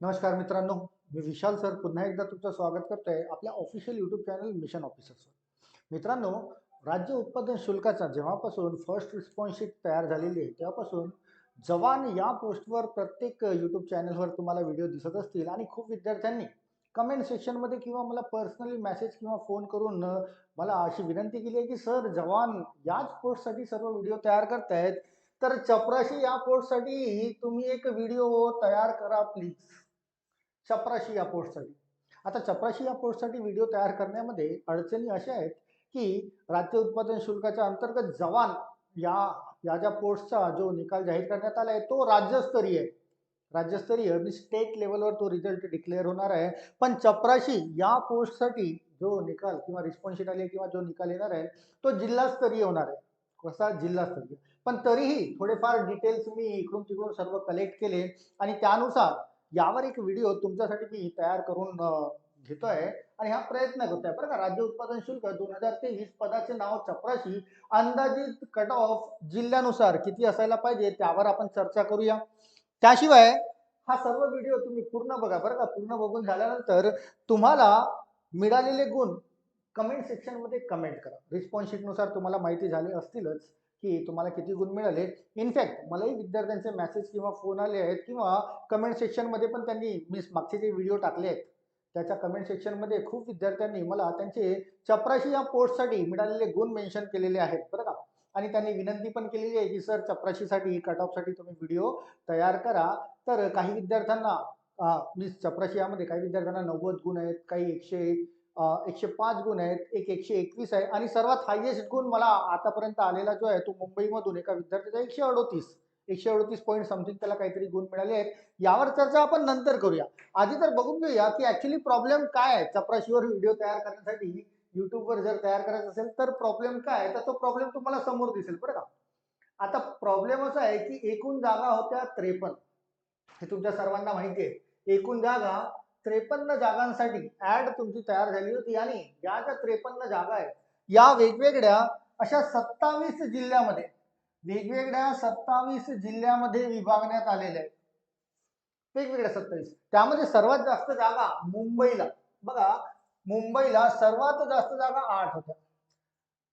नमस्कार मित्रांनो मी विशाल सर पुन्हा एकदा तुमचं स्वागत करतोय आपल्या ऑफिशियल यूट्यूब चॅनल मिशन ऑफिसर्सवर मित्रांनो राज्य उत्पादन शुल्काचा जेव्हापासून फर्स्ट रिस्पॉन्सशीट तयार झालेली आहे तेव्हापासून जवान या पोस्टवर प्रत्येक यूट्यूब चॅनलवर तुम्हाला व्हिडिओ दिसत असतील आणि खूप विद्यार्थ्यांनी कमेंट सेक्शनमध्ये किंवा मला पर्सनली मेसेज किंवा फोन करून मला अशी विनंती केली आहे की सर जवान याच पोस्टसाठी सर्व व्हिडिओ तयार करतायत तर चपराशी या पोस्टसाठी तुम्ही एक व्हिडिओ तयार करा प्लीज चपराशी या पोस्टसाठी. आता चपराशी या पोस्टसाठी व्हिडिओ तयार करण्यामध्ये अडचणी अशा आहेत की राज्य उत्पादन शुल्काच्या अंतर्गत जवान या या ज्या पोस्टचा जो निकाल जाहीर करण्यात आला आहे तो राज्यस्तरीय आहे. राज्यस्तरीय म्हणजे स्टेट लेवलवर तो रिझल्ट डिक्लेअर होणार आहे. पण चपराशी या पोस्टसाठी जो निकाल किंवा रिस्पॉन्स आले आली आहे किंवा जो निकाल येणार आहे तो जिल्हास्तरीय होणार आहे. कसा? जिल्हास्तरीय. पण तरीही थोडेफार डिटेल्स मी इकडून तिकडून सर्व कलेक्ट केले आणि त्यानुसार यावर एक व्हिडिओ तुमच्यासाठी मी तयार करून घेतोय आणि हा प्रयत्न करतोय. बरं का? राज्य उत्पादन शुल्क दोन हजार तेवीस पदाचे नाव चपराशी अंदाजित कट ऑफ जिल्ह्यानुसार किती असायला पाहिजे त्यावर आपण चर्चा करूया. त्याशिवाय हा सर्व व्हिडिओ तुम्ही पूर्ण बघा. बरं का? पूर्ण बघून झाल्यानंतर तुम्हाला मिळालेले गुण कमेंट सेक्शनमध्ये कमेंट करा. रिस्पॉन्स शीटनुसार तुम्हाला माहिती झाली असतीलच. की तुम्हाला किती गुण मिळाले. इनफॅक्ट मलाही विद्यार्थ्यांचे मेसेज किंवा फोन आले आहेत किंवा कमेंट सेक्शनमध्ये पण त्यांनी मी मागचे जे व्हिडिओ टाकले आहेत त्याच्या कमेंट सेक्शनमध्ये खूप विद्यार्थ्यांनी मला त्यांचे चपराशी या पोस्टसाठी मिळालेले गुण मेन्शन केलेले आहेत बरं का? आणि त्यांनी विनंती पण केलेली आहे की सर चपराशीसाठी कट ऑफसाठी तुम्ही व्हिडिओ तयार करा. तर काही विद्यार्थ्यांना मीन्स चपराशी यामध्ये काही विद्यार्थ्यांना नव्वद गुण आहेत काही एकशे एक एकशे पाच गुण आहेत एक एकशे एकवीस आहे आणि सर्वात हायएस्ट गुण मला आतापर्यंत आलेला जो आहे तो मुंबईमधून एका विद्यार्थ्याचा एकशे अडोतीस. एकशे अडोतीस पॉईंट समथिंग त्याला काहीतरी गुण मिळाले आहेत. यावर चर्चा आपण नंतर करूया. आधी तर बघून घेऊया की ऍक्च्युली प्रॉब्लेम काय आहे? चपराशीवर व्हिडिओ तयार करण्यासाठी युट्यूबवर जर तयार करायचा असेल तर प्रॉब्लेम काय आहे? तर तो प्रॉब्लेम तुम्हाला समोर दिसेल बरं का? आता प्रॉब्लेम असा आहे की एकूण जागा होत्या त्रेपन्न. हे तुमच्या सर्वांना माहिती आहे. एकूण जागा त्रेपन्न जागांसाठी ऍड तुमची तयार झाली होती. आणि या ज्या त्रेपन्न जागा आहेत या वेगवेगळ्या अशा सत्तावीस जिल्ह्यामध्ये वेगवेगळ्या सत्तावीस जिल्ह्यामध्ये विभागण्यात आलेल्या आहेत. वेगवेगळ्या सत्तावीस. त्यामध्ये सर्वात जास्त जागा मुंबईला. बघा मुंबईला सर्वात जास्त जागा आठ होत्या.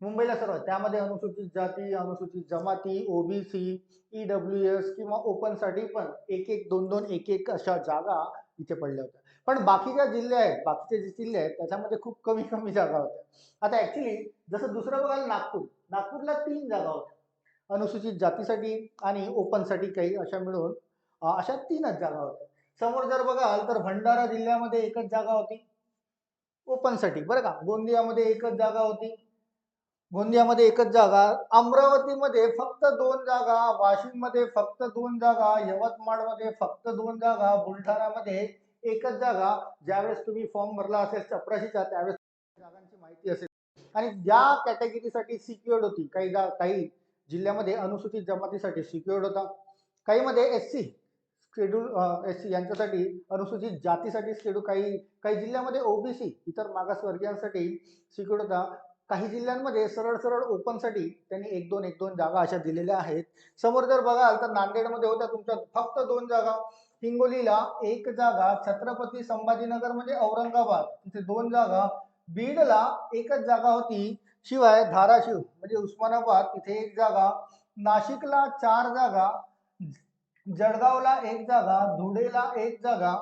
मुंबईला सर्वात. त्यामध्ये अनुसूचित जाती अनुसूचित जमाती ओबीसी ईडब्ल्यू एस किंवा ओपनसाठी पण एक एक दोन दोन एक एक अशा जागा इथे पडल्या होत्या. पण बाकीच्या जिल्हे आहेत बाकीचे जे जिल्हे आहेत त्याच्यामध्ये खूप कमी कमी जागा होत्या. आता ऍक्च्युली जसं दुसरं बघाल नागपूर. नागपूरला तीन जागा होत्या. अनुसूचित जातीसाठी आणि ओपनसाठी काही अशा मिळून अशा तीनच जागा होत्या. समोर जर बघाल तर भंडारा जिल्ह्यामध्ये एकच जागा होती. ओपनसाठी बरं का? गोंदियामध्ये एकच जागा होती. गोंदियामध्ये एकच जागा. अमरावतीमध्ये फक्त दोन जागा. वाशिममध्ये फक्त दोन जागा. यवतमाळमध्ये फक्त दोन जागा. बुलढाणामध्ये एकच जागा ज्यावेळेस तुम्ही फॉर्म भरला असेल चपराशीचा त्यावेळेस जागांची माहिती असेल. आणि ज्या कॅटेगरीसाठी सिक्युअर्ड होती काही जा काही जिल्ह्यामध्ये अनुसूचित जमातीसाठी सिक्युअर्ड होता. काहीमध्ये S C schedule S C यांच्यासाठी अनुसूचित जातीसाठी शेड्यूल काही काही जिल्ह्यामध्ये ओबीसी इतर मागासवर्गीयांसाठी सिक्युअर्ड होता. काही जिल्ह्यांमध्ये सरळ सरळ ओपनसाठी त्यांनी एक दोन एक दोन जागा अशा दिलेल्या आहेत. समोर जर बघाल तर नांदेडमध्ये होत्या तुमच्या फक्त दोन जागा. हिंगोलीला एक जागा छत्रपती संभाजीनगर म्हणजे औरंगाबाद तिथे दोन जागा. बीडला एकच जागा होती शिवाय धाराशिव म्हणजे उस्मानाबाद तिथे एक जागा. नाशिकला चार जागा जळगावला एक जागा धुळेला एक जागा.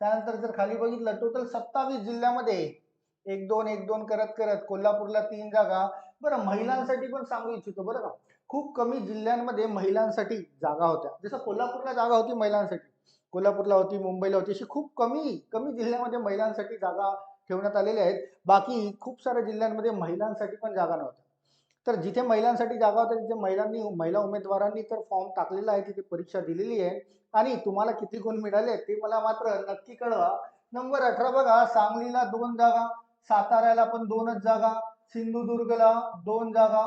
त्यानंतर जर खाली बघितलं टोटल सत्तावीस जिल्ह्यामध्ये एक दोन एक दोन करत करत कोल्हापूरला तीन जागा. बरं महिलांसाठी पण सांगू इच्छितो बरं का? खूप कमी जिल्ह्यांमध्ये महिलांसाठी जागा होत्या. जसं कोल्हापूरला जागा होती महिलांसाठी. कोल्हापूरला होती मुंबईला होती अशी खूप कमी कमी जिल्ह्यामध्ये महिलांसाठी जागा ठेवण्यात आलेल्या आहेत. बाकी खूप साऱ्या जिल्ह्यांमध्ये महिलांसाठी पण जागा नव्हत्या. तर जिथे महिलांसाठी जागा होत्या तिथे महिलांनी महिला उमेदवारांनी तर फॉर्म टाकलेला आहे तिथे परीक्षा दिलेली आहे. आणि तुम्हाला किती गुण मिळाले ते मला मात्र नक्की कळवा. नंबर अठरा बघा सांगलीला दोन जागा साताऱ्याला पण दोनच जागा सिंधुदुर्गला दोन जागा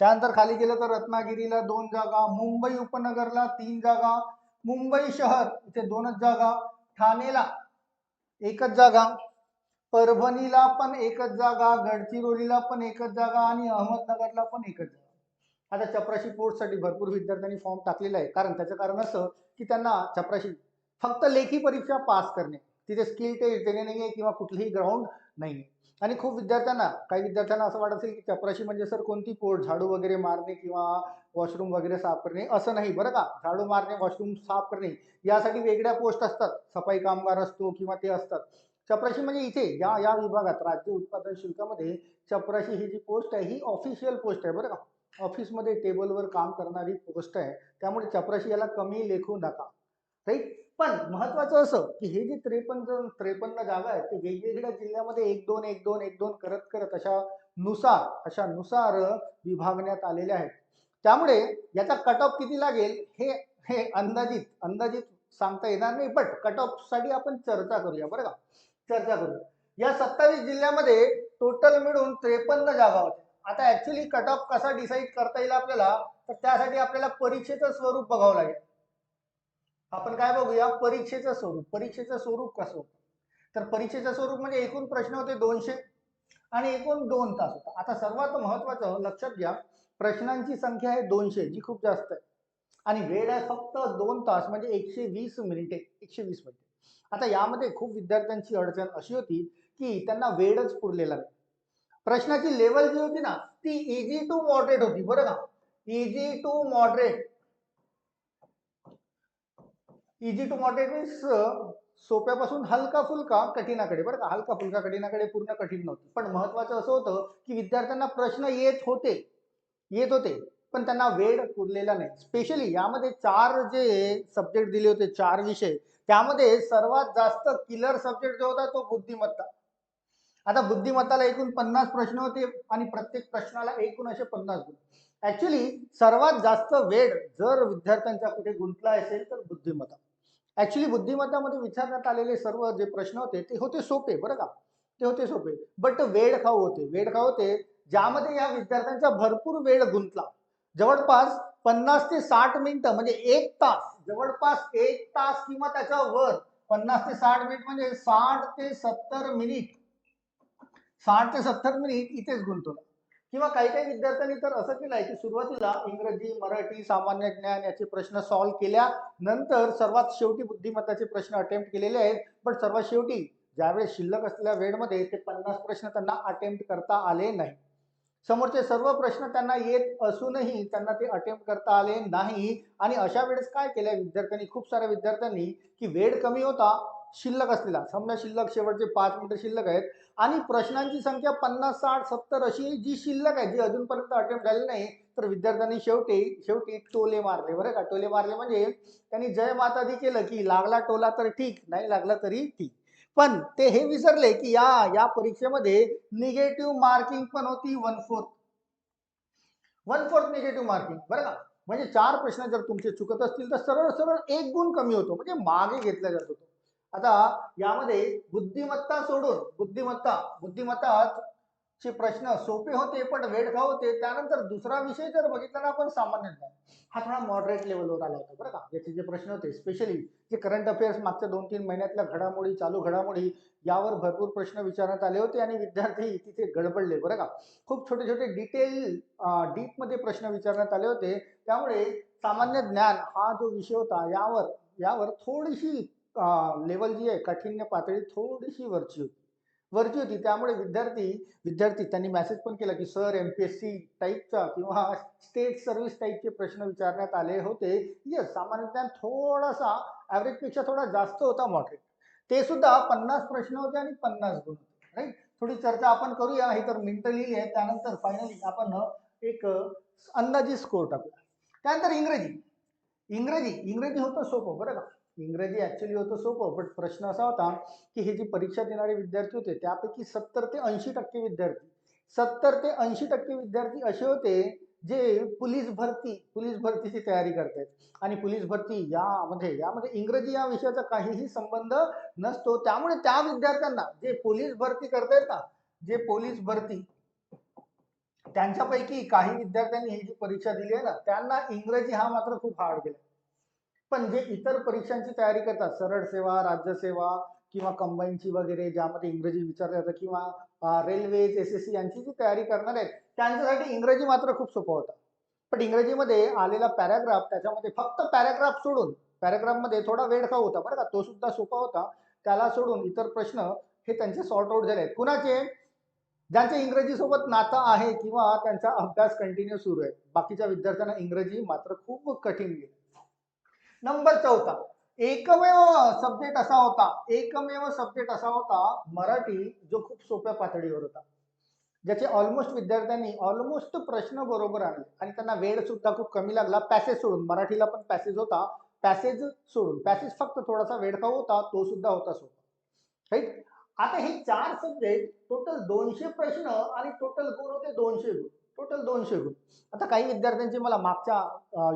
त्यानंतर खाली गेलं तर रत्नागिरीला दोन जागा मुंबई उपनगरला तीन जागा मुंबई शहर इथे दोनच जागा ठाणेला एकच जागा परभणीला पण एकच जागा गडचिरोलीला पण एकच जागा आणि अहमदनगरला पण एकच जागा. आता चपराशी पोर्टसाठी भरपूर विद्यार्थ्यांनी फॉर्म टाकलेला आहे. कारण त्याचं कारण असं की त्यांना चपराशी फक्त लेखी परीक्षा पास करणे तिथे स्किल टेस्ट देणे नाही आहे किंवा कुठलीही ग्राउंड नाही. आणि खूप विद्यार्थ्यांना काही विद्यार्थ्यांना असं वाटत असेल की चपराशी म्हणजे सर कोणती पोस्ट झाडू वगैरे मारणे किंवा वॉशरूम वगैरे साफ करणे? असं नाही. बरं का? झाडू मारणे वॉशरूम साफ करणे यासाठी वेगळ्या पोस्ट असतात. सफाई कामगार असतो किंवा ते असतात. चपराशी म्हणजे इथे या या विभागात राज्य उत्पादन शुल्कामध्ये चपराशी ही जी पोस्ट आहे ही ऑफिशियल पोस्ट आहे. बरं का? ऑफिसमध्ये टेबलवर काम करणारी पोस्ट आहे. त्यामुळे चपराशी याला कमी लेखू नका. राईट? पण महत्वाचं असं की हे जे त्रेपन्न त्रेपन्न जागा आहेत ते वेगवेगळ्या जिल्ह्यामध्ये एक दोन एक दोन एक दोन करत करत अशा नुसार अशा नुसार विभागण्यात आलेल्या आहेत. त्यामुळे याचा कट ऑफ किती लागेल हे हे अंदाजित अंदाजित सांगता येणार नाही बट कट ऑफसाठी आपण चर्चा करूया बरं का? चर्चा करूया. या सत्तावीस जिल्ह्यामध्ये टोटल मिळून त्रेपन्न जागा होत्या. आता ऍक्च्युली कट ऑफ कसा डिसाईड करता येईल आपल्याला? तर त्यासाठी आपल्याला परीक्षेचं स्वरूप बघावं लागेल. आपण काय बघूया परीक्षेचं स्वरूप. परीक्षेचं स्वरूप कसं होतं? तर परीक्षेचं स्वरूप म्हणजे एकूण प्रश्न होते दोनशे आणि एकूण दोन तास होता. आता सर्वात महत्वाचं लक्षात घ्या प्रश्नांची संख्या आहे दोनशे जी खूप जास्त आहे. आणि वेळ आहे फक्त दोन तास म्हणजे एकशे वीस मिनिटे एकशे वीस मिनिटे. आता यामध्ये खूप विद्यार्थ्यांची अडचण अशी होती की त्यांना वेळच पुरलेला नाही. प्रश्नाची लेवल जी होती ना ती इझी टू मॉडरेट होती बरं का? Easy to moderate easy to moderate means सोप्यापासून हलका फुलका कठीणाकडे. बरं का? हलका फुलका कठीणाकडे पूर्ण कठीण नव्हती. पण महत्वाचं असं होतं की विद्यार्थ्यांना प्रश्न येत होते. येत होते. पण त्यांना वेळ पुरलेला नाही. स्पेशली यामध्ये चार जे सब्जेक्ट दिले होते चार विषय त्यामध्ये सर्वात जास्त किलर सब्जेक्ट जो होता तो बुद्धिमत्ता. आता बुद्धिमत्ताला एकूण पन्नास प्रश्न होते आणि प्रत्येक प्रश्नाला एकूण असे पन्नास गुण. ऍक्च्युली सर्वात जास्त वेळ जर विद्यार्थ्यांचा कुठे गुंतला असेल तर बुद्धिमत्ता. ऍक्च्युली बुद्धिमत्तामध्ये विचारण्यात आलेले सर्व जे प्रश्न होते ते होते सोपे बरं का? ते होते सोपे. बट वेळ खाऊ होते. वेळ खाऊ होते ज्यामध्ये या विद्यार्थ्यांचा भरपूर वेळ गुंतला. जवळपास पन्नास ते साठ मिनिटं म्हणजे एक तास जवळपास एक तास किंवा त्याच्या वर पन्नास ते साठ मिनिट म्हणजे साठ ते सत्तर मिनिट. साठ ते सत्तर मिनिट इथेच गुंतवलं. किंवा काही काही विद्यार्थ्यांनी तर असं केलं आहे की सुरुवातीला इंग्रजी मराठी सामान्य ज्ञान याचे प्रश्न सॉल्व्ह केल्यानंतर सर्वात शेवटी बुद्धिमत्ताचे प्रश्न अटेम्प्ट केलेले आहेत. पण सर्वात शेवटी ज्यावेळेस शिल्लक असलेल्या वेळमध्ये ते पन्नास प्रश्न त्यांना अटेम्प्ट करता आले नाही. समोरचे सर्व प्रश्न त्यांना येत असूनही त्यांना ते अटेम्प्ट करता आले नाही. आणि अशा वेळेस काय केलंय? विद्यार्थ्यांनी खूप साऱ्या विद्यार्थ्यांनी की वेळ कमी होता शिल्लक असलेला. समजा शिल्लक शेवटचे पाच मिनिटं शिल्लक आहेत. आणि प्रश्नांची संख्या पन्नास साठ सत्तर अशी जी शिल्लक आहे जी अजूनपर्यंत अटेम्प्ट झाली नाही तर विद्यार्थ्यांनी शेवटी शेवटी टोले मारले. बरं का? टोले मारले म्हणजे त्यांनी जय माता दी केलं की लागला टोला तर ठीक नाही लागला तरी ठीक. पण ते हे विसरले की या या परीक्षेमध्ये निगेटिव्ह मार्किंग पण होती one fourth one fourth negative marking बरं का? म्हणजे चार प्रश्न जर तुमचे चुकत असतील तर सरळ सरळ एक गुण कमी होतो. म्हणजे मागे घेतला जात होतो. आता यामध्ये बुद्धिमत्ता सोडून बुद्धिमत्ता बुद्धिमत्ता चे प्रश्न सोपे होते पण वेळ होते. त्यानंतर दुसरा विषय जर बघितला ना आपण सामान्य ज्ञान हा थोडा मॉडरेट लेवलवर आला होता बरं का? याचे जे प्रश्न होते स्पेशली जे करंट अफेअर्स मागच्या दोन तीन महिन्यातल्या घडामोडी चालू घडामोडी यावर भरपूर प्रश्न विचारण्यात आले होते आणि विद्यार्थी तिथे गडबडले बरं का? खूप छोटे छोटे डिटेल डीपमध्ये प्रश्न विचारण्यात आले होते. त्यामुळे सामान्य ज्ञान हा जो विषय होता यावर यावर थोडीशी लेवल जी आहे कठीण पातळी थोडीशी वरची होती. वरची होती त्यामुळे विद्यार्थी विद्यार्थी त्यांनी मेसेज पण केला की sir M P S C टाईपचा किंवा स्टेट सर्व्हिस टाईपचे प्रश्न विचारण्यात आले होते. येस सामान्य ज्ञान थोडासा ॲव्हरेजपेक्षा थोडा जास्त होता मॉडरेट ते सुद्धा पन्नास प्रश्न होते आणि पन्नास गुण होते राईट थोडी चर्चा आपण करूया हे तर मिनटं लिहिली आहे. त्यानंतर फायनली आपण एक अंदाजी स्कोर टाकूया. त्यानंतर इंग्रजी. इंग्रजी इंग्रजी होतं सोपं बरं का? इंग्रजी ॲक्च्युली होतं सोपं बट प्रश्न असा होता की हे जी परीक्षा देणारे विद्यार्थी होते त्यापैकी सत्तर ते ऐंशी टक्के विद्यार्थी सत्तर ते ऐंशी टक्के विद्यार्थी असे होते जे पोलीस भरती पोलीस भरतीची तयारी करतायत. आणि पोलीस भरती यामध्ये यामध्ये इंग्रजी या विषयाचा काहीही संबंध नसतो. त्यामुळे त्या विद्यार्थ्यांना जे पोलीस भरती करतायत ना जे पोलीस भरती त्यांच्यापैकी काही विद्यार्थ्यांनी ही जी परीक्षा दिली आहे ना त्यांना इंग्रजी हा मात्र खूप हार्ड गेला. पण जे इतर परीक्षांची तयारी करतात सरळ सेवा राज्यसेवा किंवा कंबाईनची वगैरे ज्यामध्ये इंग्रजी विचारलं जातं किंवा रेल्वेज एस एस सी यांची जी तयारी करणार आहेत त्यांच्यासाठी इंग्रजी मात्र खूप सोपं होतं. पण इंग्रजीमध्ये आलेला पॅराग्राफ त्याच्यामध्ये फक्त पॅराग्राफ सोडून पॅराग्राफमध्ये थोडा वेळखाऊ होता बरं का तो सुद्धा सोपा होता. त्याला सोडून इतर प्रश्न हे त्यांचे सॉर्ट आउट झाले आहेत. कुणाचे? ज्यांचे इंग्रजीसोबत नातं आहे किंवा त्यांचा अभ्यास कंटिन्यू सुरू आहे. बाकीच्या विद्यार्थ्यांना इंग्रजी मात्र खूप कठीण गेली. नंबर चौथा. एकमेव सब्जेक्ट असा होता एकमेव सब्जेक्ट असा होता मराठी जो खूप सोप्या पातळीवर होता. ज्याचे ऑलमोस्ट विद्यार्थ्यांनी ऑलमोस्ट प्रश्न बरोबर आणले. आणि त्यांना वेळ सुद्धा खूप कमी लागला. पॅसेज सोडून. मराठीला पण पॅसेज होता. पॅसेज सोडून. पॅसेज फक्त थोडासा वेळखाऊ होता तो सुद्धा होता सोपा. राईट आता हे चार सब्जेक्ट टोटल दोनशे प्रश्न आणि टोटल गुण होते दोनशे गुण. टोटल दोनशे गुण आता काही विद्यार्थ्यांचे मला मागच्या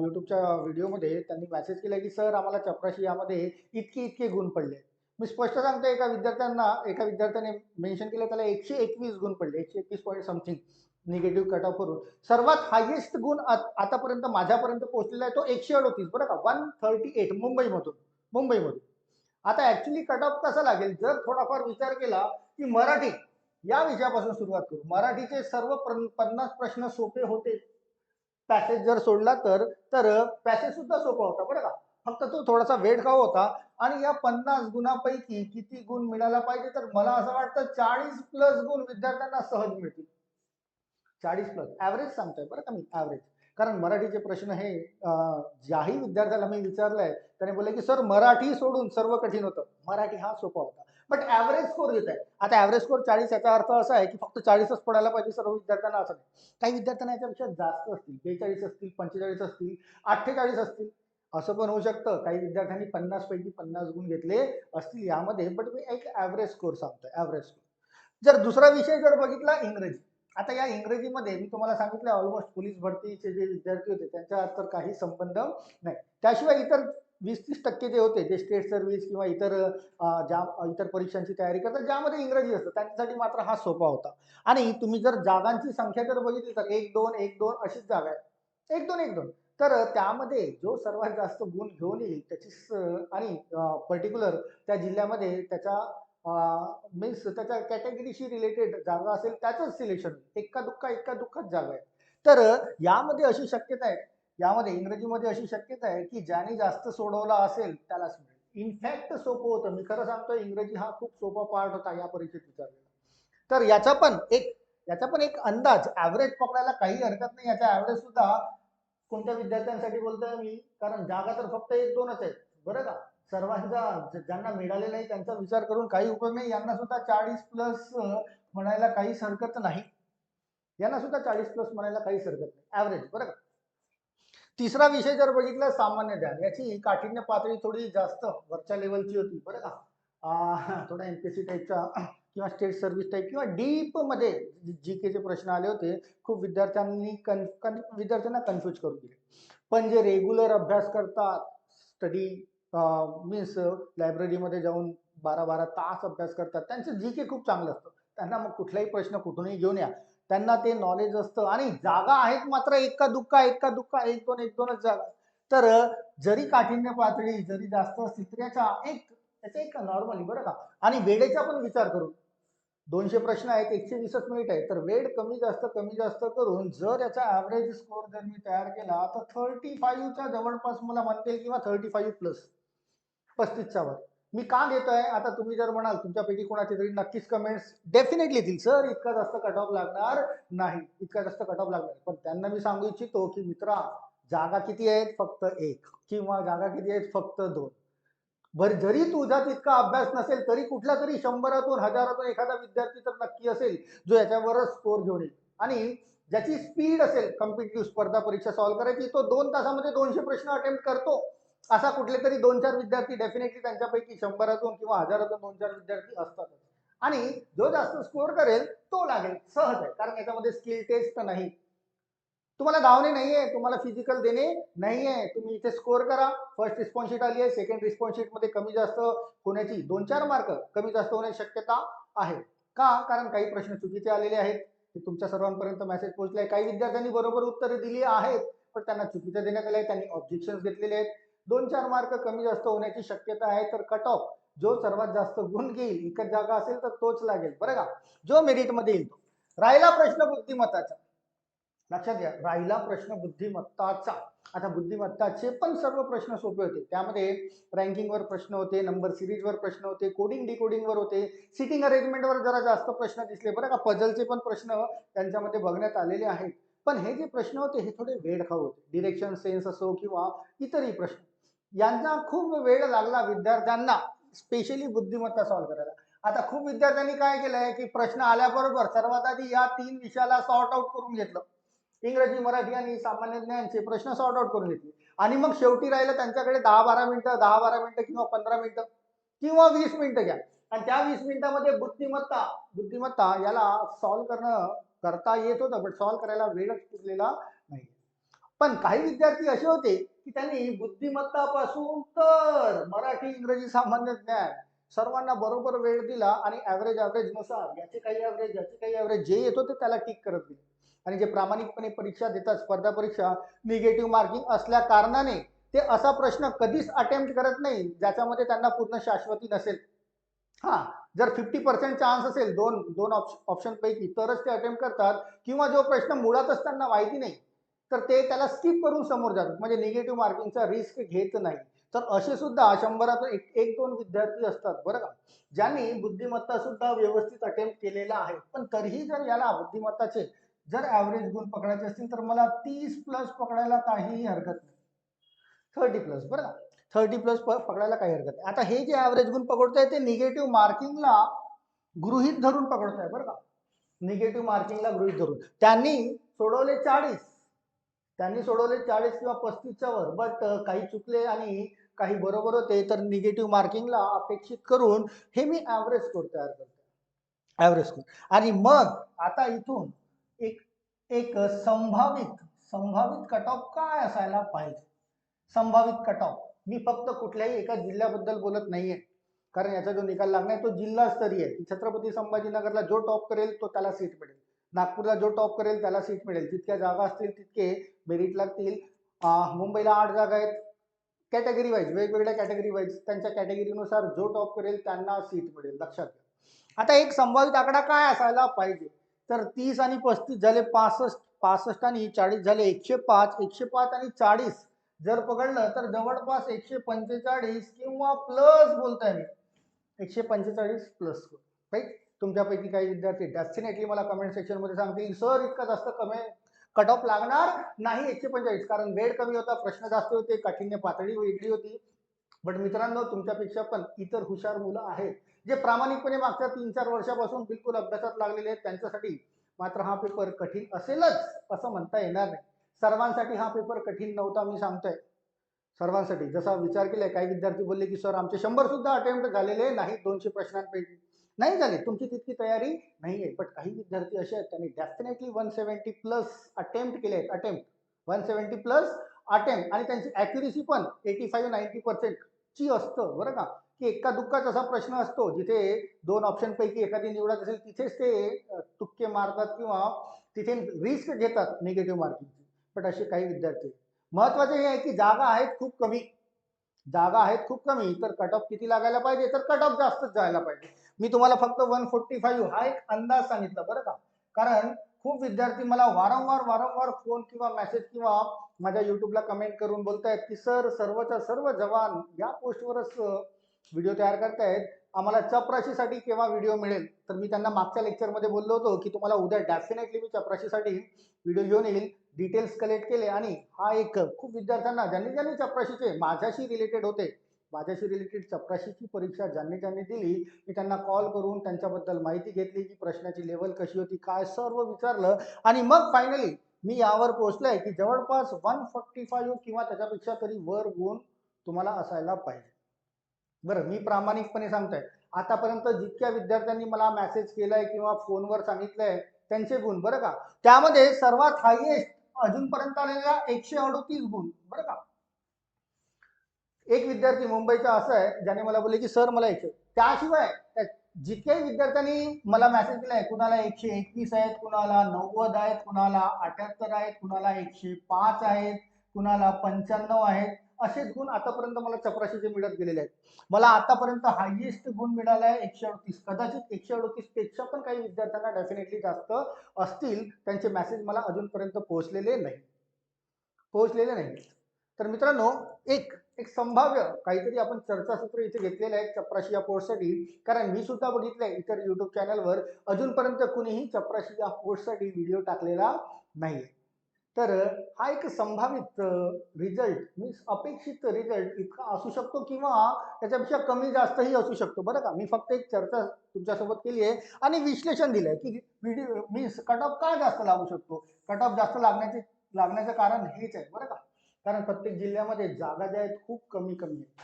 युट्यूबच्या व्हिडिओमध्ये त्यांनी मेसेज केला की सर आम्हाला चपराशी यामध्ये इतके इतके गुण पडले. मी स्पष्ट सांगतो एका विद्यार्थ्यांना एका विद्यार्थ्याने मेन्शन केलं त्याला एकशे एकवीस गुण पडले एकशे एकवीस point something negative cut off करून सर्वात हायेस्ट गुण आतापर्यंत माझ्यापर्यंत पोहोचलेला आहे तो एकशे अडोतीस. बरं का? वन थर्टी एट मुंबईमधून. मुंबईमधून. आता ऍक्च्युली कट ऑफ कसा लागेल? जर थोडाफार विचार केला की मराठी या विषयापासून सुरुवात करू. मराठीचे सर्व प्र- पन्नास प्रश्न सोपे होते. पॅसेज जर सोडला तर तर पॅसेज सुद्धा सोपा होता बरं का? फक्त तो थोडासा वेट का होता? आणि या पन्नास गुणापैकी किती गुण मिळायला पाहिजे? तर मला असं वाटतं चाळीस प्लस गुण विद्यार्थ्यांना सहज मिळतील. चाळीस प्लस ॲव्हरेज सांगतोय बरं का मी? ॲव्हरेज कारण मराठीचे प्रश्न हे ज्याही विद्यार्थ्याला मी विचारलंय त्याने बोलले की सर मराठी सोडून सर्व कठीण होतं. मराठी हा सोपा होता. बट ॲव्हरेज स्कोर देत आहे. आता ॲव्हरेज स्कोर चाळीस याचा अर्थ असा आहे की फक्त चाळीसच पडायला पाहिजे सर्व विद्यार्थ्यांना असं नाही. काही विद्यार्थ्यांना याच्यापेक्षा जास्त असतील बेचाळीस असतील पंचेचाळीस असतील अठ्ठेचाळीस असतील असं पण होऊ शकतं. काही विद्यार्थ्यांनी पन्नास पैकी पन्नास गुण घेतले असतील यामध्ये बट मी एक ॲव्हरेज स्कोर सांगतोय ॲव्हरेज स्कोर जर दुसरा विषय जर बघितला इंग्रजी. आता या इंग्रजीमध्ये मी तुम्हाला सांगितलं ऑलमोस्ट पोलीस भरतीचे जे विद्यार्थी होते त्यांच्या तर काही संबंध नाही. त्याशिवाय इतर वीस तीस टक्के जे होते जे स्टेट सर्व्हिस किंवा इतर ज्या इतर परीक्षांची तयारी करतात ज्यामध्ये इंग्रजी असतं त्यांच्यासाठी मात्र हा सोपा होता. आणि तुम्ही जर जागांची संख्या जर बघितली तर एक दोन एक दोन अशीच जागा आहे एक दोन एक दोन. तर त्यामध्ये जो सर्वात जास्त गुण घेऊन येईल त्याची स- आणि पर्टिक्युलर त्या जिल्ह्यामध्ये त्याच्या मीन्स त्याच्या कॅटेगरीशी रिलेटेड जागा असेल त्याचंच सिलेक्शन एका दुःखा एक्का दुःखात जागा आहे तर यामध्ये अशी शक्यता आहे यामध्ये इंग्रजीमध्ये अशी शक्यता आहे की ज्याने जास्त सोडवला असेल त्यालाच मिळेल इनफॅक्ट सोपं होतं. मी खरं सांगतो इंग्रजी हा खूप सोपा पार्ट होता या परीक्षेत विचारलेला. तर याचा पण एक याचा पण एक अंदाज ॲव्हरेज पकडायला काही हरकत नाही. याचा ॲव्हरेज सुद्धा कोणत्या विद्यार्थ्यांसाठी बोलतोय मी? कारण जागा तर फक्त एक दोनच आहेत. बरं का? सर्वांचा ज्यांना मिळाले नाही त्यांचा विचार करून काही उपयोग नाही. यांना सुद्धा चाळीस प्लस म्हणायला काहीच हरकत नाही. यांना सुद्धा चाळीस प्लस म्हणायला काहीच हरकत नाही. ॲव्हरेज बरं का? तिसरा विषय जर बघितला सामान्य ज्ञान. याची काठिण्य पातळी थोडी जास्त वरच्या लेवलची होती बरं का? आ, थोडा सी टाईपचा किंवा स्टेट सर्व्हिस टाईप किंवा डीपमध्ये जी केचे प्रश्न आले होते खूप विद्यार्थ्यांनी कन कन विद्यार्थ्यांना कन्फ्यूज करून दिले. पण जे रेग्युलर अभ्यास करतात स्टडी मीन्स लायब्ररीमध्ये जाऊन बारा बारा तास अभ्यास करतात त्यांचं जी के खूप चांगलं असतं. त्यांना मग कुठलाही प्रश्न कुठूनही घेऊन या. त्यांना ते नॉलेज असतं. आणि जागा आहेत मात्र एक्का दुक्का एक्का दुक्का एक दोन एक दोनच जागा. तर जरी काठिण्य पातळी जरी जास्त असतील तर याचा एक याचा एक नॉर्मली बरं का. आणि वेळेचा पण विचार करू दोनशे प्रश्न आहेत एकशे वीसच मिनिट आहे तर वेळ कमी जास्त कमी जास्त करून जर याचा ॲव्हरेज स्कोअर जर मी तयार केला तर थर्टी फाईव्हच्या जवळपास मला म्हणता किंवा थर्टी फाईव्ह प्लस पस्तीसच्या वर. मी का घेतोय? आता तुम्ही जर म्हणाल तुमच्यापैकी कोणाचे तरी नक्कीच कमेंट्स डेफिनेटली येतील. सर इतका जास्त कट ऑफ लागणार नाही. इतका जास्त कट ऑफ लागणार पण त्यांना मी सांगू इच्छितो की मित्रा जागा किती आहेत? फक्त एक. किंवा जागा किती आहेत? फक्त दोन. बर जरी तुझा इतका अभ्यास नसेल तरी कुठला तरी शंभरातून हजारातून एखादा विद्यार्थी तर नक्की असेल जो याच्यावरच स्कोर घेऊन येईल. आणि ज्याची स्पीड असेल कम्पिटेटिव्ह स्पर्धा परीक्षा सॉल्व्ह करायची तो दोन तासामध्ये दोनशे प्रश्न अटेम्प्ट करतो. असा कुठले तरी दोन चार विद्यार्थी डेफिनेटली त्यांच्यापैकी शंभरातून किंवा हजारातून दोन चार विद्यार्थी असतातच. आणि जो जास्त स्कोअर करेल तो लागेल. सहज आहे. कारण याच्यामध्ये स्किल टेस्ट नाही. तुम्हाला धावणे नाहीये. तुम्हाला फिजिकल देणे नाहीये. तुम्ही इथे स्कोअर करा. फर्स्ट रिस्पॉन्स शीट आली आहे. सेकंड रिस्पॉन्समध्ये कमी जास्त होण्याची दोन चार मार्क कमी जास्त होण्याची शक्यता आहे. का? कारण काही प्रश्न चुकीचे आलेले आहेत. ते तुमच्या सर्वांपर्यंत मेसेज पोहोचलाय. काही विद्यार्थ्यांनी बरोबर उत्तरे दिली आहेत पण त्यांना चुकीचं देण्यात आले त्यांनी ऑब्जेक्शन घेतलेले आहेत. दोन चार मार्क कमी जास्त होण्याची शक्यता आहे तर कट ऑफ जो सर्वात जास्त गुण घेईल इकत जागा असेल तर तोच लागेल. बरं का? जो मेरिटमध्ये येईल तो. राहिला प्रश्न बुद्धिमत्ताचा. लक्षात घ्या राहिला प्रश्न बुद्धिमत्ताचा. आता बुद्धिमत्ताचे पण सर्व प्रश्न सोपे होते. त्यामध्ये रँकिंगवर प्रश्न होते नंबर सिरीजवर प्रश्न होते कोडिंग डिकोडिंगवर होते. सिटिंग अरेंजमेंटवर जरा जास्त प्रश्न दिसले. बरं का? पझलचे पण प्रश्न त्यांच्यामध्ये बघण्यात आलेले आहेत. पण हे जे प्रश्न होते हे थोडे वेळखाऊ होते. डिरेक्शन सेन्स असो किंवा इतरही प्रश्न. यांचा खूप वेळ लागला विद्यार्थ्यांना स्पेशली बुद्धिमत्ता सॉल्व्ह करायला. आता खूप विद्यार्थ्यांनी काय केलंय की प्रश्न आल्याबरोबर सर्वात आधी या तीन विषयाला सॉर्ट आउट करून घेतलं. इंग्रजी मराठी आणि सामान्य ज्ञानचे प्रश्न सॉर्ट आउट करून घेतले. आणि मग शेवटी राहिलं त्यांच्याकडे दहा बारा मिनिटं दहा बारा मिनिटं किंवा पंधरा मिनिटं किंवा वीस मिनिटं घ्या. आणि त्या वीस मिनिटामध्ये बुद्धिमत्ता बुद्धिमत्ता याला सॉल्व्ह करणं करता येत होतं पण सॉल्व्ह करायला वेळच पुरलेला पण काही विद्यार्थी असे होते की त्यांनी बुद्धिमत्तापासून तर मराठी इंग्रजी सामान्य ज्ञान सर्वांना बरोबर वेळ दिला आणि ॲव्हरेज ॲव्हरेजनुसार याचे काही ॲव्हरेज याचे काही ॲव्हरेज जे येतो ते त्याला टिक करत गेले आणि जे प्रामाणिकपणे परीक्षा देतात स्पर्धा परीक्षा निगेटिव्ह मार्किंग असल्या कारणाने ते असा प्रश्न कधीच अटेम्प्ट करत नाही ज्याच्यामध्ये त्यांना पूर्ण शाश्वती नसेल. हा जर फिफ्टी पर्सेंट चान्स असेल दोन दोन ऑप्शन पैकी तरच ते अटेम्प्ट करतात किंवा जो प्रश्न मुळातच त्यांना माहिती नाही तर ते त्याला स्किप करून समोर जातात. म्हणजे निगेटिव्ह मार्किंगचा रिस्क घेत नाही. तर असे सुद्धा शंभरातून एक एक दोन विद्यार्थी असतात बरं का? ज्यांनी बुद्धिमत्ता सुद्धा व्यवस्थित अटेम्प्ट केलेला आहे. पण तरीही जर याला बुद्धिमत्ताचे जर ॲव्हरेज गुण पकडायचे असतील तर मला तीस प्लस पकडायला काहीही हरकत नाही. थर्टी प्लस बरं का? थर्टी प्लस पकडायला काही हरकत नाही. आता हे जे ॲव्हरेज गुण पकडताय ते निगेटिव्ह मार्किंगला गृहित धरून पकडताय बरं का? निगेटिव्ह मार्किंगला गृहित धरून. त्यांनी सोडवले चाळीस. त्यांनी सोडवले चाळीस किंवा पस्तीसच्या वर बट काही चुकले आणि काही बरोबर होते तर निगेटिव्ह मार्किंगला अपेक्षित करून हे मी ॲव्हरेज स्कोर तयार करतो. ॲव्हरेज स्कोर आणि मग आता इथून एक एक संभावित संभावित कट ऑफ काय असायला पाहिजे? संभावित कट ऑफ मी फक्त कुठल्याही एका जिल्ह्याबद्दल बोलत नाहीये. कारण याचा जो निकाल लागणार तो जिल्हास्तरीय छत्रपती संभाजीनगरला जो टॉप करेल तो त्याला सीट मिळेल. नागपूरला जो टॉप करेल त्याला सीट मिळेल. जितक्या जागा असतील तितके मेरिट लागतील. मुंबईला आठ जागा आहेत. कॅटेगरी वाईज वेगवेगळ्या कॅटेगरी वाईज त्यांच्या कॅटेगरीनुसार जो टॉप करेल त्यांना सीट मिळेल. लक्षात घ्या. आता एक संभावित आकडा काय असायला पाहिजे? तर तीस आणि पस्तीस झाले पासष्ट पासष्ट आणि चाळीस झाले एकशे पाच एकशे पाच आणि चाळीस. जर पकडलं तर जवळपास एकशे पंचेचाळीस किंवा प्लस बोलताय मी. एकशे पंचेचाळीस प्लस राईट तुमच्यापैकी काही विद्यार्थी डेफिनेटली मला कमेंट सेक्शनमध्ये सांगतील सर इतका जास्त कमी कट ऑफ लागणार नाही एकशे पंचेचाळीस. कारण वेळ कमी होता प्रश्न जास्त होते काठीण्य पातळी वेगळी होती. बट मित्रांनो तुमच्यापेक्षा पण इतर हुशार मुलं आहेत जे प्रामाणिकपणे मागच्या तीन चार वर्षापासून बिलकुल अभ्यासात लागलेले आहेत. त्यांच्यासाठी मात्र हा पेपर कठीण असेलच असं म्हणता येणार नाही. सर्वांसाठी हा पेपर कठीण नव्हता मी सांगतोय. सर्वांसाठी. जसा विचार केलाय काही विद्यार्थी बोलले की सर आमचे शंभर सुद्धा अटेम्प्ट झालेले नाही दोनशे प्रश्नांपैकी नाही झाले. तुमची तितकी तयारी नाही आहे बट काही विद्यार्थी असे आहेत त्यांनी definitely one seventy plus attempt केले आहेत. Attempt one seventy plus attempt आणि त्यांची ॲक्युरेसी पण एटी फाईव्ह नाईन्टी पर्सेंटची असतं. बरं का? की एका दुःखाच असा प्रश्न असतो जिथे दोन ऑप्शनपैकी एखादी निवडत असेल तिथेच ते तुक्के मारतात किंवा तिथे रिस्क घेतात निगेटिव्ह मार्किंगची बट असे काही विद्यार्थी महत्त्वाचे हे आहे की जागा आहेत खूप कमी. जागा आहेत खूप कमी तर कट ऑफ किती लागायला पाहिजे? तर कट ऑफ जास्तच जायला पाहिजे. मी तुम्हाला फक्त वन फोर्टी फाईव्ह हा एक अंदाज सांगितला बरं का? कारण खूप विद्यार्थी मला वारंवार वारंवार फोन किंवा मेसेज किंवा माझ्या युट्यूबला कमेंट करून बोलतायत की सर सर्वच्या सर्व जवान या पोस्टवरच व्हिडिओ तयार करतायत. आम्हाला चपराशीसाठी केव्हा व्हिडिओ मिळेल? तर मी त्यांना मागच्या लेक्चरमध्ये बोललो होतो की तुम्हाला उद्या डेफिनेटली मी चपराशीसाठी व्हिडिओ घेऊन येईल. डिटेल्स कलेक्ट केले आणि हा एक खूप विद्यार्थ्यांना ज्यांनी ज्यांनी चपराशीचे माझ्याशी रिलेटेड होते माझ्याशी रिलेटेड चपराशीची परीक्षा ज्यांनी ज्यांनी दिली मी त्यांना कॉल करून त्यांच्याबद्दल माहिती घेतली की प्रश्नाची लेवल कशी होती काय सर्व विचारलं आणि मग फायनली मी यावर पोहोचलोय की जवळपास वन फोर्टी फाईव्ह किंवा त्याच्यापेक्षा तरी वर गुण तुम्हाला असायला पाहिजे. बरं मी प्रामाणिकपणे सांगतोय आतापर्यंत जितक्या विद्यार्थ्यांनी मला मेसेज केलाय किंवा फोनवर सांगितलंय त्यांचे गुण बरं का? त्यामध्ये सर्वात हायेस्ट अजूनपर्यंत आलेल्या एकशे अडोतीस गुण बरं का? एक विद्यार्थी मुंबईचा असा आहे ज्याने मला बोलले की सर मला एकशे त्याशिवाय जितक्याही विद्यार्थ्यांनी मला मेसेज दिलाय कुणाला एकशे एकवीस आहेत कुणाला नव्वद आहेत कुणाला अठ्याहत्तर आहेत कुणाला एकशे पाच आहेत कुणाला पंच्याण्णव आहेत असेच गुण आतापर्यंत मला चपराशीचे मिळत गेलेले आहेत. मला आतापर्यंत हायएस्ट गुण मिळाला आहे एकशे अडतीस. कदाचित एकशे अडतीसपेक्षा पण काही विद्यार्थ्यांना डेफिनेटली जास्त असतील. त्यांचे मेसेज मला अजूनपर्यंत पोहोचलेले नाही. पोहोचलेले नाही. तर मित्रांनो एक एक संभाव्य काहीतरी आपण चर्चासत्र इथे घेतलेलं आहे चपराशी या कोर्ससाठी कारण मी सुद्धा बघितलंय इतर युट्यूब चॅनलवर अजूनपर्यंत कुणीही चपराशी या कोर्ससाठी व्हिडिओ टाकलेला नाहीये. तर हा एक संभावित रिझल्ट मीन्स अपेक्षित रिझल्ट इतका असू शकतो किंवा त्याच्यापेक्षा कमी जास्तही असू शकतो. बरं का? मी फक्त एक चर्चा तुमच्यासोबत केली आहे आणि विश्लेषण दिलं आहे की व्हिडिओ मीन्स कट ऑफ का जास्त लागू शकतो? कट ऑफ जास्त लागण्याचे लागण्याचं कारण हेच आहे. बरं का? कारण प्रत्येक जिल्ह्यामध्ये जागा ज्या आहेत खूप कमी कमी आहेत.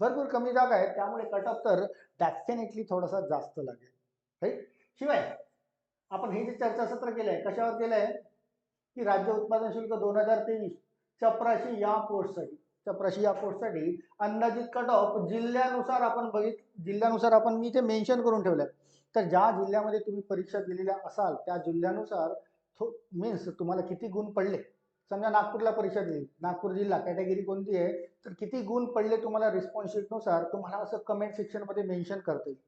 भरपूर कमी जागा आहेत. त्यामुळे कट ऑफ तर डेफिनेटली थोडासा जास्त लागेल. राईट शिवाय आपण हे जे चर्चासत्र केलं आहे कशावर केलं आहे की राज्य उत्पादन शुल्क दोन हजार तेवीस चपराशी या पोस्टसाठी चपराशी या पोस्टसाठी अंदाजित कट ऑफ जिल्ह्यानुसार आपण बघित जिल्ह्यानुसार आपण मी ते मेन्शन करून ठेवलं तर ज्या जिल्ह्यामध्ये तुम्ही परीक्षा दिलेल्या असाल त्या जिल्ह्यानुसार मीन्स तुम्हाला किती गुण पडले? समजा नागपूरला परीक्षा दिली. नागपूर जिल्हा कॅटेगरी कोणती आहे? तर किती गुण पडले तुम्हाला रिस्पॉन्सशीटनुसार तुम्हाला असं कमेंट सेक्शनमध्ये मेन्शन करता येईल.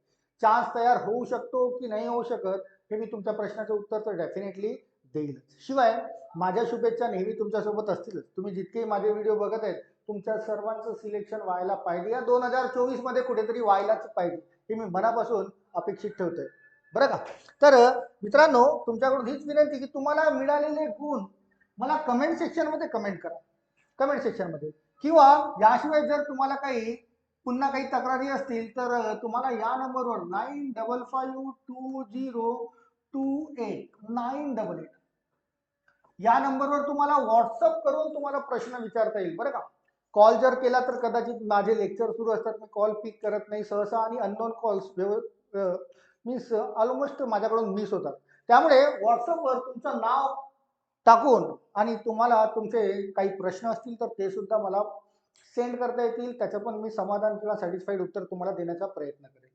चान्स तयार होऊ शकतो की नाही होऊ शकत हे मी तुमच्या प्रश्नाचं उत्तर तर डेफिनेटली देईलच. शिवाय माझ्या शुभेच्छा नेहमी तुमच्यासोबत असतीलच. तुम्ही जितकेही माझे व्हिडिओ बघत आहेत तुमच्या सर्वांचं सिलेक्शन व्हायला पाहिजे. या दोन हजार चोवीसमध्ये कुठेतरी व्हायलाच पाहिजे हे मी मनापासून अपेक्षित ठेवतोय. बरं का? तर मित्रांनो तुमच्याकडून हीच विनंती की तुम्हाला मिळालेले गुण मला कमेंट सेक्शनमध्ये कमेंट करा. कमेंट सेक्शनमध्ये किंवा याशिवाय जर तुम्हाला काही पुन्हा काही तक्रारी असतील तर तुम्हाला या नंबरवर nine double five two zero two eight nine double eight या नंबरवर तुम्हाला व्हॉट्सअप करून तुम्हाला प्रश्न विचारता येईल बरं का? कॉल जर केला तर कदाचित माझे लेक्चर सुरू असतात मी कॉल पिक करत नाही सहसा आणि अननोन कॉल्स मीन्स ऑलमोस्ट माझ्याकडून मिस होतात. त्यामुळे व्हॉट्सअपवर तुमचं नाव टाकून आणि तुम्हाला तुमचे काही प्रश्न असतील तर ते सुद्धा मला सेंड करता येतील त्याचं पण मी समाधान किंवा सॅटिस्फाईड उत्तर तुम्हाला देण्याचा प्रयत्न करेन.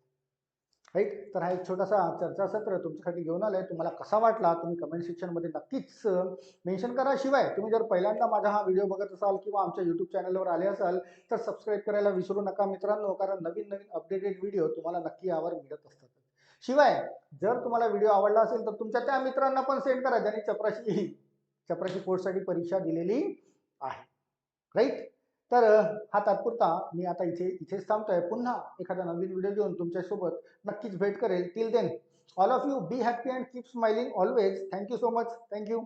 राईट? तर हा एक छोटासा चर्चासत्र तुमच्यासाठी घेऊन आलाय. तुम्हाला कसा वाटला? तुम्ही कमेंट सेक्शनमध्ये नक्कीच मेन्शन करा. शिवाय तुम्ही जर पहिल्यांदा माझा हा व्हिडिओ बघत असाल किंवा आमच्या यूट्यूब चॅनलवर आले असाल तर सबस्क्राईब करायला विसरू नका मित्रांनो कारण नवीन नवीन अपडेटेड व्हिडिओ तुम्हाला नक्की यावर मिळत असतात. शिवाय जर तुम्हाला व्हिडिओ आवडला असेल तर तुमच्या त्या मित्रांना पण सेंड करा ज्यांनी चपराशी चपराशी कोर्ससाठी परीक्षा दिलेली आहे. राईट? तर हा तात्पुरता मी आता इथे इथेच थांबतोय. पुन्हा एखादा नवीन व्हिडिओ घेऊन तुमच्यासोबत नक्कीच भेट करेल. Till then all of you be happy and keep smiling always thank you so much thank you